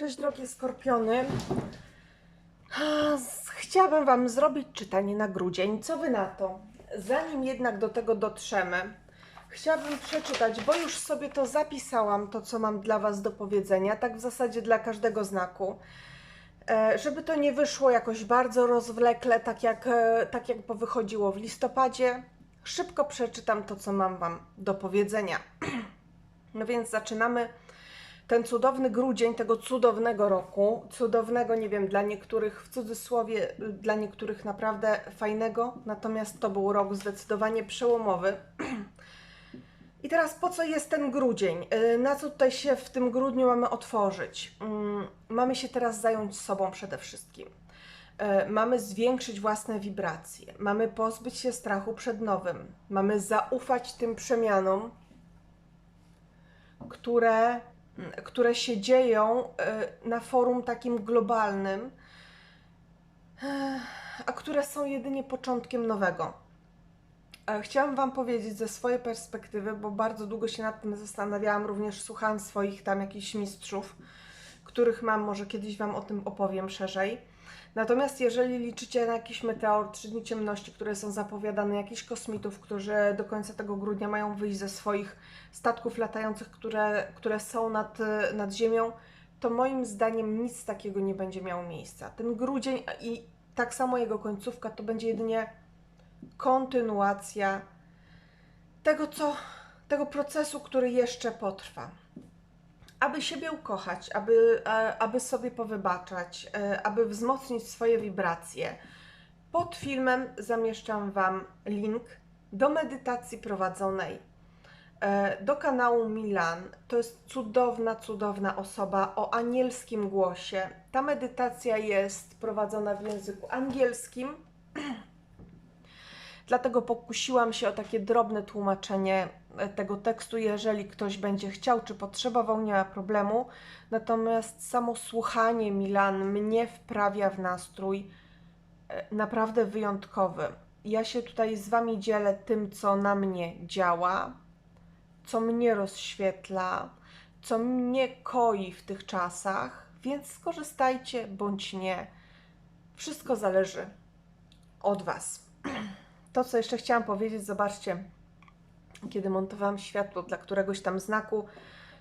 Cześć drogie skorpiony. Chciałabym Wam zrobić czytanie na grudzień. Co Wy na to? Zanim jednak do tego dotrzemy, chciałabym przeczytać, bo już sobie to zapisałam, to co mam dla Was do powiedzenia, tak w zasadzie dla każdego znaku. E, Żeby to nie wyszło jakoś bardzo rozwlekle, tak jak, e, tak jak powychodziło w listopadzie, szybko przeczytam to, co mam Wam do powiedzenia. No więc zaczynamy ten cudowny grudzień tego cudownego roku, cudownego, nie wiem, dla niektórych w cudzysłowie, dla niektórych naprawdę fajnego, natomiast to był rok zdecydowanie przełomowy. I teraz po co jest ten grudzień? Y, Na co tutaj się w tym grudniu mamy otworzyć? Mm, Mamy się teraz zająć sobą przede wszystkim. Y, Mamy zwiększyć własne wibracje, mamy pozbyć się strachu przed nowym, mamy zaufać tym przemianom, które które się dzieją y, na forum takim globalnym, eh, a które są jedynie początkiem nowego. E, Chciałam Wam powiedzieć ze swojej perspektywy, bo bardzo długo się nad tym zastanawiałam, również słuchałam swoich tam jakichś mistrzów, których mam, może kiedyś Wam o tym opowiem szerzej. Natomiast jeżeli liczycie na jakiś meteor, trzy dni ciemności, które są zapowiadane, jakichś kosmitów, którzy do końca tego grudnia mają wyjść ze swoich statków latających, które, które są nad, nad Ziemią, to moim zdaniem nic takiego nie będzie miało miejsca. Ten grudzień i tak samo jego końcówka to będzie jedynie kontynuacja tego, co, tego procesu, który jeszcze potrwa. Aby siebie ukochać, aby, e, aby sobie powybaczać, e, aby wzmocnić swoje wibracje, pod filmem zamieszczam Wam link do medytacji prowadzonej e, do kanału Milan. To jest cudowna, cudowna osoba o anielskim głosie. Ta medytacja jest prowadzona w języku angielskim. Dlatego pokusiłam się o takie drobne tłumaczenie e, tego tekstu, jeżeli ktoś będzie chciał czy potrzebował, nie ma problemu. Natomiast samo słuchanie Milan mnie wprawia w nastrój e, naprawdę wyjątkowy. Ja się tutaj z Wami dzielę tym, co na mnie działa, co mnie rozświetla, co mnie koi w tych czasach, więc skorzystajcie bądź nie. Wszystko zależy od Was. To, co jeszcze chciałam powiedzieć, zobaczcie, kiedy montowałam światło dla któregoś tam znaku,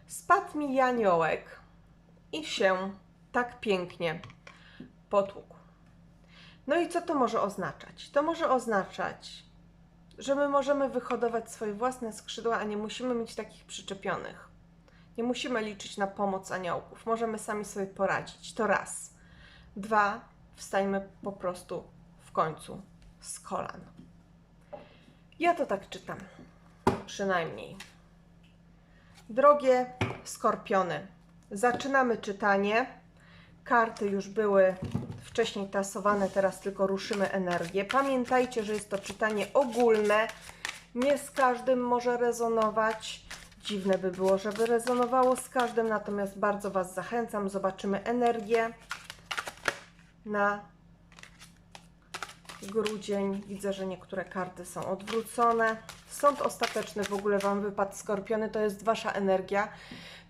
spadł mi janiołek i się tak pięknie potłukł. No i co to może oznaczać? To może oznaczać, że my możemy wyhodować swoje własne skrzydła, a nie musimy mieć takich przyczepionych. Nie musimy liczyć na pomoc aniołków. Możemy sami sobie poradzić. To raz. Dwa, wstajmy po prostu w końcu z kolan. Ja to tak czytam. Przynajmniej. Drogie skorpiony, zaczynamy czytanie. Karty już były wcześniej tasowane, teraz tylko ruszymy energię. Pamiętajcie, że jest to czytanie ogólne. Nie z każdym może rezonować. Dziwne by było, żeby rezonowało z każdym, natomiast bardzo Was zachęcam. Zobaczymy energię na grudzień. Widzę, że niektóre karty są odwrócone. Sąd ostateczny w ogóle Wam wypadł, skorpiony, to jest Wasza energia.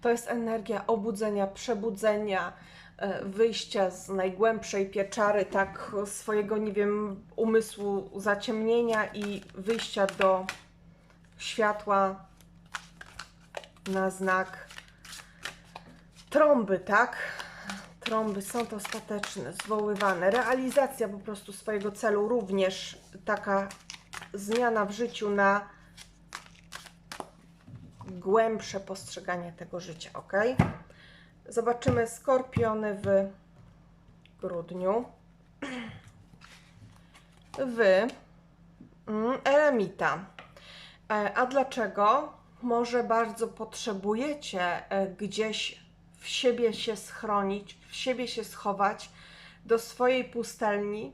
To jest energia obudzenia, przebudzenia, e, wyjścia z najgłębszej pieczary, tak swojego, nie wiem, umysłu, zaciemnienia i wyjścia do światła na znak trąby, tak? Trąby są to ostateczne, zwoływane. Realizacja po prostu swojego celu, również taka zmiana w życiu na głębsze postrzeganie tego życia, ok? Zobaczymy skorpiony w grudniu. Wy, mm, eremita. E, A dlaczego? Może bardzo potrzebujecie e, gdzieś w siebie się schronić, w siebie się schować, do swojej pustelni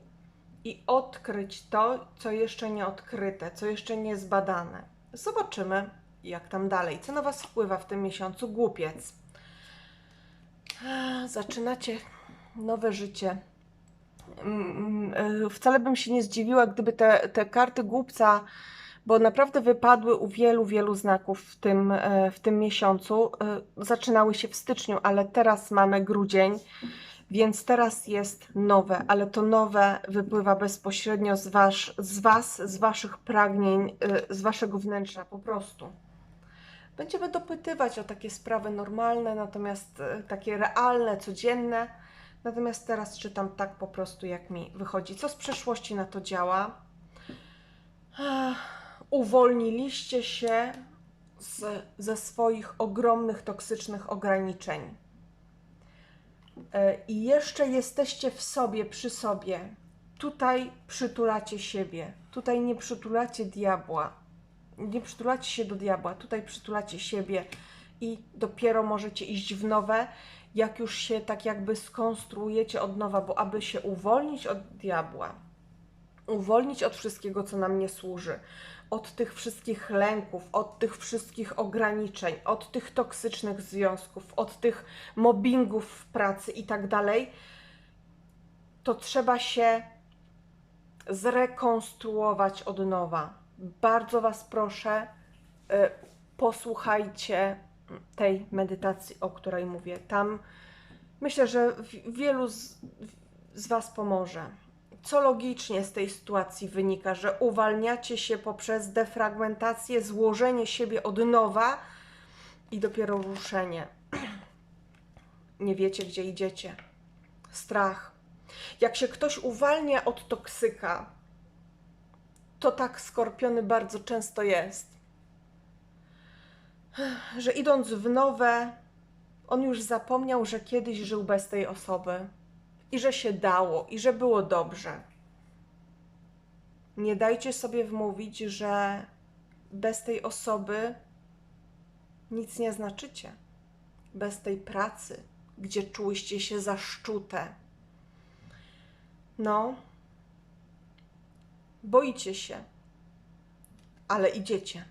i odkryć to, co jeszcze nie odkryte, co jeszcze nie zbadane. Zobaczymy, jak tam dalej. Co na Was wpływa w tym miesiącu? Głupiec. Zaczynacie nowe życie. Mm, mm, y, Wcale bym się nie zdziwiła, gdyby te, te karty głupca bo naprawdę wypadły u wielu, wielu znaków w tym, e, w tym miesiącu. E, Zaczynały się w styczniu, ale teraz mamy grudzień, więc teraz jest nowe, ale to nowe wypływa bezpośrednio z, wasz, z Was, z Waszych pragnień, e, z Waszego wnętrza po prostu. Będziemy dopytywać o takie sprawy normalne, natomiast takie realne, codzienne. Natomiast teraz czytam tak po prostu, jak mi wychodzi. Co z przeszłości na to działa? Ach, Uwolniliście się z, ze swoich ogromnych, toksycznych ograniczeń. E, I jeszcze jesteście w sobie, przy sobie. Tutaj przytulacie siebie. Tutaj nie przytulacie diabła. Nie przytulacie się do diabła. Tutaj przytulacie siebie i dopiero możecie iść w nowe, jak już się tak jakby skonstruujecie od nowa, bo aby się uwolnić od diabła, uwolnić od wszystkiego, co nam nie służy, od tych wszystkich lęków, od tych wszystkich ograniczeń, od tych toksycznych związków, od tych mobbingów w pracy i tak dalej, to trzeba się zrekonstruować od nowa. Bardzo Was proszę, y, posłuchajcie tej medytacji, o której mówię. Tam myślę, że wielu z, z Was pomoże. Co logicznie z tej sytuacji wynika, że uwalniacie się poprzez defragmentację, złożenie siebie od nowa i dopiero ruszenie. Nie wiecie, gdzie idziecie. Strach. Jak się ktoś uwalnia od toksyka, to tak skorpiony bardzo często jest że idąc w nowe, on już zapomniał, że kiedyś żył bez tej osoby i że się dało i że było dobrze. Nie dajcie sobie wmówić, że bez tej osoby nic nie znaczycie. Bez tej pracy, gdzie czułyście się zaszczute. No, boicie się, ale idziecie.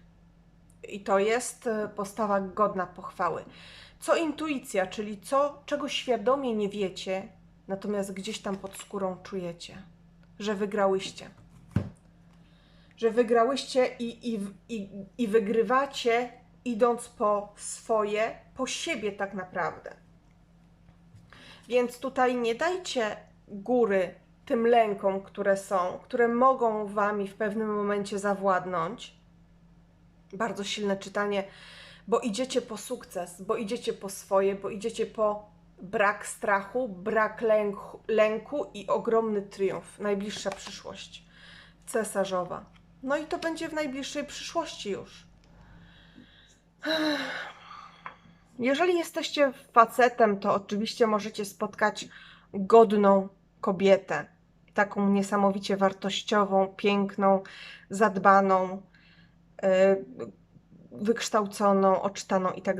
I to jest e, postawa godna pochwały. Co intuicja, czyli co, czego świadomie nie wiecie, natomiast gdzieś tam pod skórą czujecie, że wygrałyście. Że wygrałyście i, i, i, i wygrywacie, idąc po swoje, po siebie tak naprawdę. Więc tutaj nie dajcie góry tym lękom, które są, które mogą wami w pewnym momencie zawładnąć bardzo silne czytanie, bo idziecie po sukces, bo idziecie po swoje, bo idziecie po brak strachu, brak lęku, lęku i ogromny triumf. Najbliższa przyszłość. Cesarzowa. No i to będzie w najbliższej przyszłości już. Jeżeli jesteście facetem, to oczywiście możecie spotkać godną kobietę. Taką niesamowicie wartościową, piękną, zadbaną, e, wykształconą, odczytaną i tak.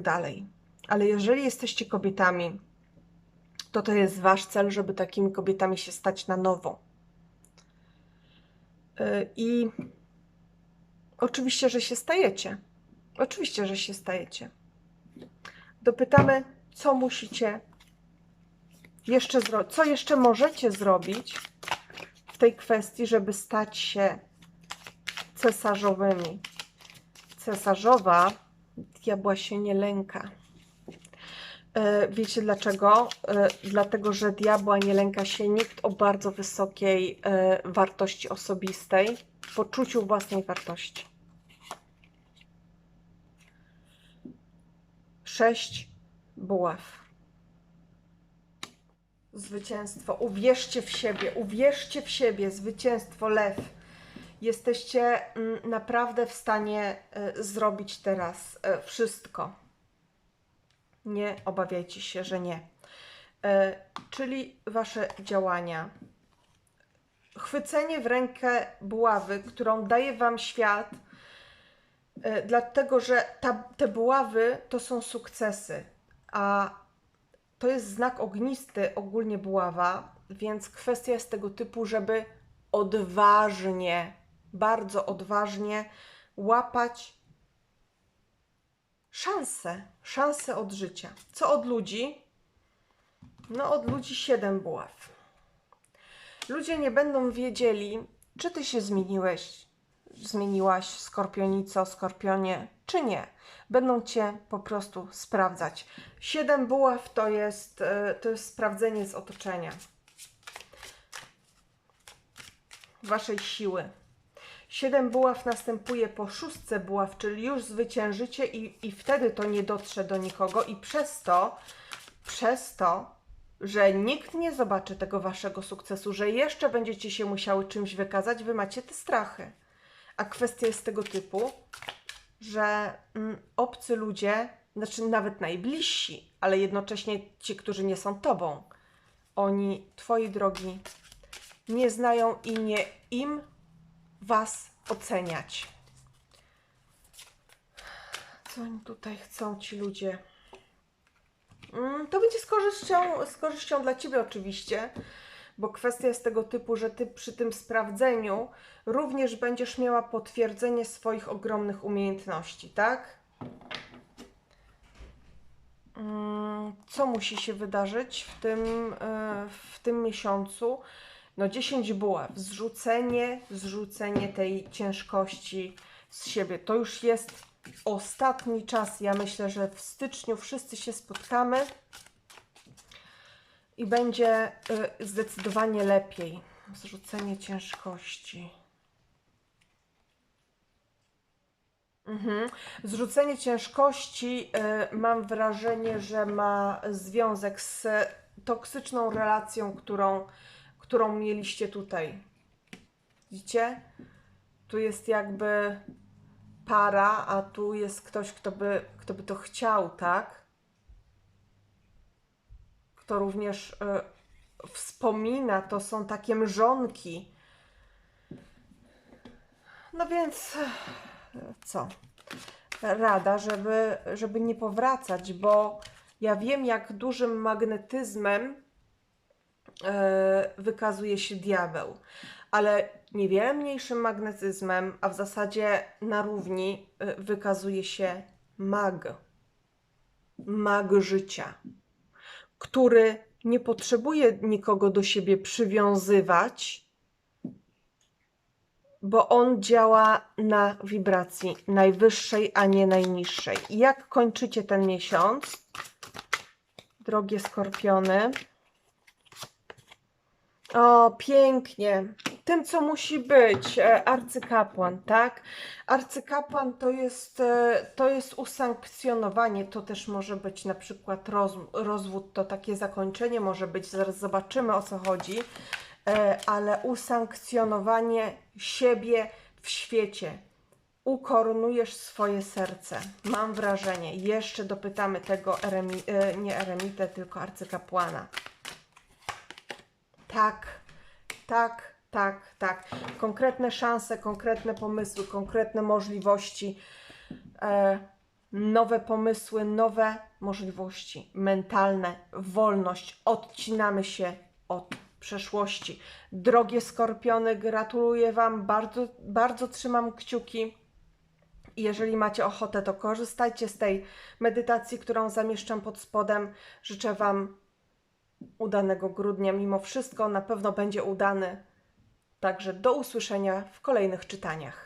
Ale jeżeli jesteście kobietami, to to jest wasz cel, żeby takimi kobietami się stać na nowo. E, I oczywiście, że się stajecie. Oczywiście, że się stajecie. Dopytamy, co musicie jeszcze zrobić, co jeszcze możecie zrobić w tej kwestii, żeby stać się cesarzowymi. Cesarzowa diabła się nie lęka. E, Wiecie dlaczego? E, Dlatego, że diabła nie lęka się nikt o bardzo wysokiej e, wartości osobistej, poczuciu własnej wartości. Sześć buław. Zwycięstwo. Uwierzcie w siebie, uwierzcie w siebie, zwycięstwo, lew. Jesteście mm, naprawdę w stanie zrobić teraz wszystko. Nie obawiajcie się, że nie. E, Czyli wasze działania. Chwycenie w rękę buławy, którą daje wam świat, e, dlatego że ta, te buławy to są sukcesy, a to jest znak ognisty, ogólnie buława, więc kwestia jest tego typu, żeby odważnie, bardzo odważnie łapać szanse, szanse od życia. Co od ludzi? No, od ludzi siedem buław. Ludzie nie będą wiedzieli, czy ty się zmieniłeś zmieniłaś, skorpionico, skorpionie, czy nie. Będą cię po prostu sprawdzać. Siedem buław to jest, e, to jest sprawdzenie z otoczenia. Waszej siły. Siedem buław następuje po szóstce buław, czyli już zwyciężycie i, i wtedy to nie dotrze do nikogo i przez to, przez to, że nikt nie zobaczy tego waszego sukcesu, że jeszcze będziecie się musiały czymś wykazać, wy macie te strachy. A kwestia jest tego typu, że mm, obcy ludzie, znaczy nawet najbliżsi, ale jednocześnie ci, którzy nie są tobą, oni, twoi drogi, nie znają i nie im was oceniać. Co oni tutaj chcą, ci ludzie? Mm, To będzie z korzyścią, z korzyścią dla ciebie, oczywiście, bo kwestia jest tego typu, że ty przy tym sprawdzeniu również będziesz miała potwierdzenie swoich ogromnych umiejętności, tak? Mm, Co musi się wydarzyć w tym, e, w tym miesiącu? No 10 buław, zrzucenie, zrzucenie tej ciężkości z siebie. To już jest ostatni czas. Ja myślę, że w styczniu wszyscy się spotkamy i będzie y, zdecydowanie lepiej. Zrzucenie ciężkości. Mhm. Zrzucenie ciężkości y, mam wrażenie, że ma związek z toksyczną relacją, którą, którą mieliście tutaj. Widzicie? Tu jest jakby para, a tu jest ktoś, kto by, kto by to chciał, tak? Kto również y, wspomina, to są takie mrzonki. No więc co? Rada, żeby, żeby nie powracać, bo ja wiem, jak dużym magnetyzmem wykazuje się diabeł, ale niewiele mniejszym magnetyzmem, a w zasadzie na równi e, wykazuje się mag. Mag życia, który nie potrzebuje nikogo do siebie przywiązywać, bo on działa na wibracji najwyższej, a nie najniższej. Jak kończycie ten miesiąc, drogie skorpiony? O, pięknie. Tym, co musi być, e, arcykapłan, tak? Arcykapłan to jest, e, to jest usankcjonowanie, to też może być na przykład roz, rozwód, to takie zakończenie może być, zaraz zobaczymy o co chodzi, e, ale usankcjonowanie siebie w świecie. Ukoronujesz swoje serce. Mam wrażenie. Jeszcze dopytamy tego eremi, nie eremitę, tylko arcykapłana. Tak, tak, tak, tak. Konkretne szanse, konkretne pomysły, konkretne możliwości, e, nowe pomysły, nowe możliwości mentalne, wolność. Odcinamy się od przeszłości. Drogie skorpiony, gratuluję Wam, bardzo, bardzo trzymam kciuki. Jeżeli macie ochotę, to korzystajcie z tej medytacji, którą zamieszczam pod spodem. Życzę Wam udanego grudnia. Mimo wszystko na pewno będzie udany. Także do usłyszenia w kolejnych czytaniach.